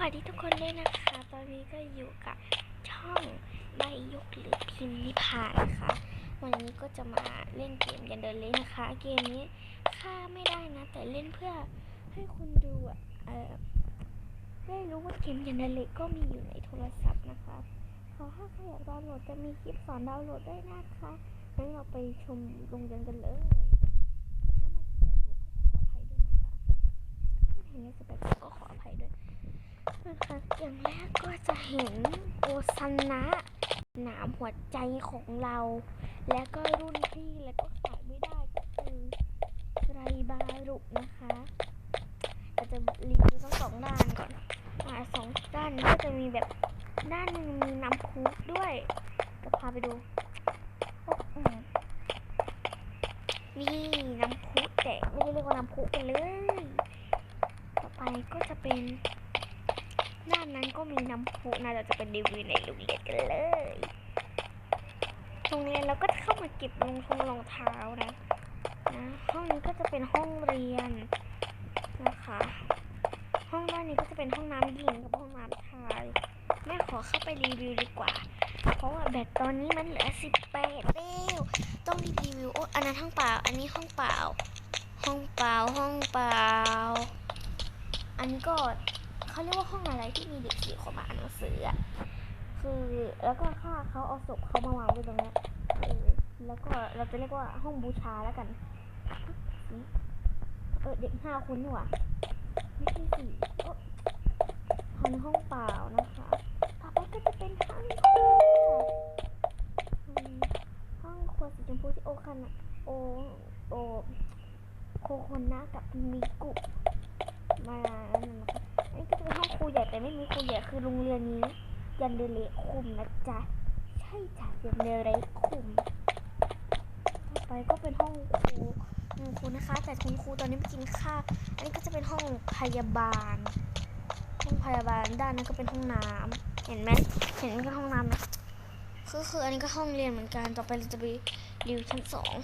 วัสดีทุกคนเลยนะคะ ตอนนี้ก็อยู่กับช่องใบยกหรือพิมพ์นิพานะคะ วันนี้ก็จะมาเล่นเกมยันเดินเลยนะคะ เกมนี้ค่าไม่ได้นะ แต่เล่นเพื่อให้คุณดูอะได้รู้ว่าเกมยันเดินเลยก็มีอยู่ในโทรศัพท์นะคะขอถ้าใครอยากดาวน์โหลดจะมีคลิปสอนดาวน์โหลดได้นะคะงั้นเราไปชมโรงเรียนกันเลยถ้ามันสิบแปดบวกก็ขออภัยด้วยนะคะถ้ามันเห็นสิบแปดบวกก็ขออภัยด้วย นะคะอย่างแรกก็จะเห็นโอซันนะหนามหัวใจของเรา และก็รุ่นพี่แล้วก็ขาดไม่ได้ก็คือไรบารุนะคะเราจะรีวิวทั้งสองด้านก่อนอ่าสองด้านก็จะมีแบบด้านหนึ่งมีน้ำพุด้วยจะพาไปดูนี่น้ำพุแต่ไม่ได้เรียกว่าน้ำพุกันเลย ต่อไปก็จะเป็น ด้านนั้นก็มีน้ำพุนะเราจะเป็นรีวิวในโรงเรียนกันเลย โรงเรียนเราก็เข้ามาเก็บรองทงรองเท้านะนะ ห้องนี้ก็จะเป็นห้องเรียนนะคะ ห้องด้านนี้ก็จะเป็นห้องน้ำหญิงกับห้องน้ำชายแม่ขอเข้าไปรีวิวดีกว่า เพราะว่าแบตตอนนี้มันเหลือสิบแปดเร็วต้องรีวิวโอ้อันนั้นห้องเปล่า อันนี้ห้องเปล่า ห้องเปล่า ห้องเปล่า อันก็ เขาเรียกว่าห้องอะไรที่มีเด็กสี่คนมาอ่านหนังสืออะคือแล้วก็ค่าเขาเอาศพเขามาวางไว้ตรงนี้แล้วก็เราจะเรียกว่าห้องบูชาแล้วกันเออเด็กห้าคนนี่หว่าไม่ใช่สี่เออห้องห้องเปล่านะคะต่อไปก็จะเป็นห้องครัวห้องครัวสีชมพูที่โอคันะโอโอโคคนนะกับมิกุมาอันนั้นนะคะอั นนี้ก็จะเป็นห้องครูใหญ่แต่ไม่มีครูใหญ่คือโรงเรียนนี้ ยันเดเลคุมนะจ๊ะ ใช่จ้ะยันเดเลคุม ต่อไปก็เป็นห้องครูห้องครูนะคะ แต่คุณครูตอนนี้ไปกินข้าว อันนี้ก็จะเป็นห้องพยาบาล ห้องพยาบาลด้านนั้นก็เป็นห้องน้ำเห็นไหมเห็นก็ห้องน้ำไหมคือคืออันนี้ก็ห้องเรียนเหมือนกัน ต่อไปเราจะไปรีวิวชั้นสอง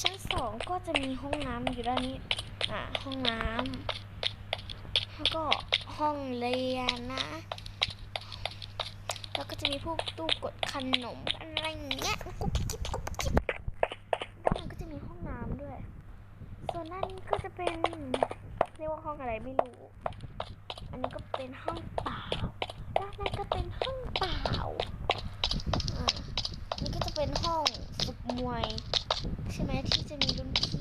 ชั้นสองก็จะมีห้องน้ำอยู่ด้านนี้ อ่าห้องน้ำแล้วก็ห้องเรียนนะ แล้วก็จะมีพวกตู้กดขนมอะไรอย่างเงี้ยกุ๊บกิ๊บกุ๊บกิ๊บด้านนั้นก็จะมีห้องน้ำด้วย ส่วนด้านนี้ก็จะเป็นเรียกว่าห้องอะไรไม่รู้ อันนี้ก็เป็นห้องเปล่าด้านนั้นก็เป็นห้องเปล่าอ่านี่ก็จะเป็นห้องฝึกมวย ใช่ไหมที่จะมีรุ่นพี่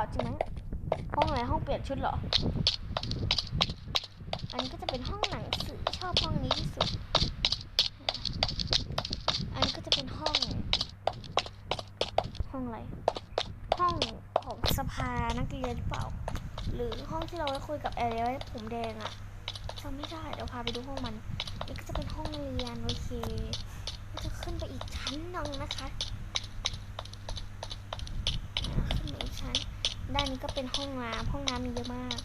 ล่าจริงไหมห้องอะไรห้องเปลี่ยนชุดเหรอ อันนี้ก็จะเป็นห้องหนังสือชอบห้องนี้ที่สุด อันนี้ก็จะเป็นห้อง ห้องอะไร ห้องของสภานักเรียนหรือเปล่า หรือห้องที่เราได้คุยกับแอร์เรียผมแดงอะจำไม่ได้เดี๋ยวพาไปดูห้องมัน นี่ก็จะเป็นห้องเรียนโอเคก็จะขึ้นไปอีกชั้นหนึ่งนะคะอ่าขึ้นไปอีกชั้น ด้านนี้ก็เป็นห้องน้ำห้องน้ำมีเยอะมาก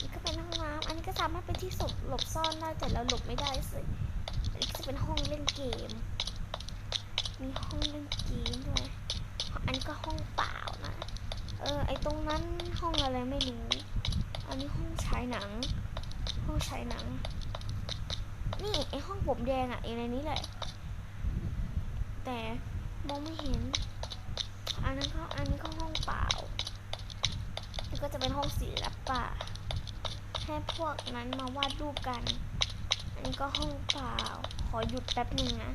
นี่ก็เป็นห้องน้ำอันนี้ก็สามารถเป็นที่ศพหลบซ่อนได้แต่เราหลบไม่ได้สิอันนี้จะเป็นห้องเล่นเกม มีห้องเล่นเกมด้วยอันนี้ก็ห้องเปล่านะเออไอตรงนั้นห้องอะไรไม่รู้ อันนี้ห้องฉายหนัง ห้องฉายหนัง นี่ไอห้องผมแดงอะอยู่ในนี้แหละ แต่มองไม่เห็น อันนั้นก็อันนี้ก็ห้องเปล่า แล้วก็จะเป็นห้องศิลปะให้พวกนั้นมาวาดรูปกัน อันนี้ก็ห้องเปล่า ขอหยุดแป๊บหนึ่งนะ